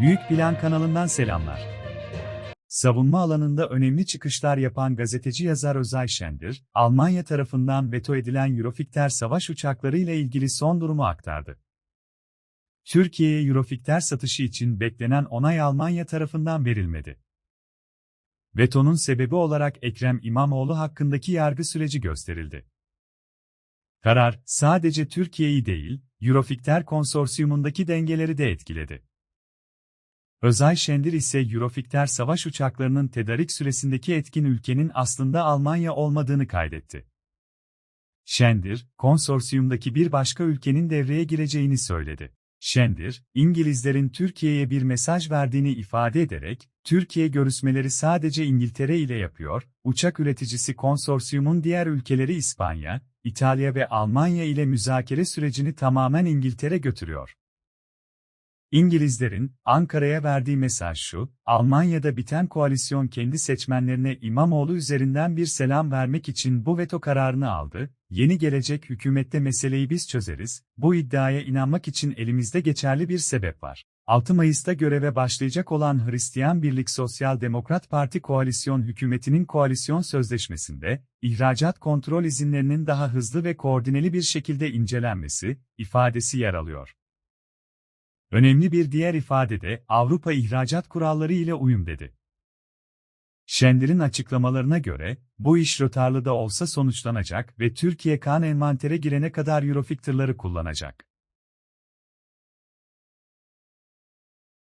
Büyük Plan kanalından selamlar. Savunma alanında önemli çıkışlar yapan gazeteci yazar Özay Şendir, Almanya tarafından veto edilen Eurofighter savaş uçakları ile ilgili son durumu aktardı. Türkiye'ye Eurofighter satışı için beklenen onay Almanya tarafından verilmedi. Vetonun sebebi olarak Ekrem İmamoğlu hakkındaki yargı süreci gösterildi. Karar, sadece Türkiye'yi değil, Eurofighter konsorsiyumundaki dengeleri de etkiledi. Özay Şendir ise Eurofighter savaş uçaklarının tedarik süresindeki etkin ülkenin aslında Almanya olmadığını kaydetti. Şendir, konsorsiyumdaki bir başka ülkenin devreye gireceğini söyledi. Şendir, İngilizlerin Türkiye'ye bir mesaj verdiğini ifade ederek, Türkiye görüşmeleri sadece İngiltere ile yapıyor, uçak üreticisi konsorsiyumun diğer ülkeleri İspanya, İtalya ve Almanya ile müzakere sürecini tamamen İngiltere götürüyor. İngilizlerin Ankara'ya verdiği mesaj şu, Almanya'da biten koalisyon kendi seçmenlerine İmamoğlu üzerinden bir selam vermek için bu veto kararını aldı, yeni gelecek hükümette meseleyi biz çözeriz, bu iddiaya inanmak için elimizde geçerli bir sebep var. 6 Mayıs'ta göreve başlayacak olan Hristiyan Birlik Sosyal Demokrat Parti koalisyon hükümetinin koalisyon sözleşmesinde, ihracat kontrol izinlerinin daha hızlı ve koordineli bir şekilde incelenmesi, ifadesi yer alıyor. Önemli bir diğer ifade de Avrupa ihracat kuralları ile uyum dedi. Şendir'in açıklamalarına göre, bu iş rötarlı da olsa sonuçlanacak ve Türkiye kan envantere girene kadar Eurofighter'ları kullanacak.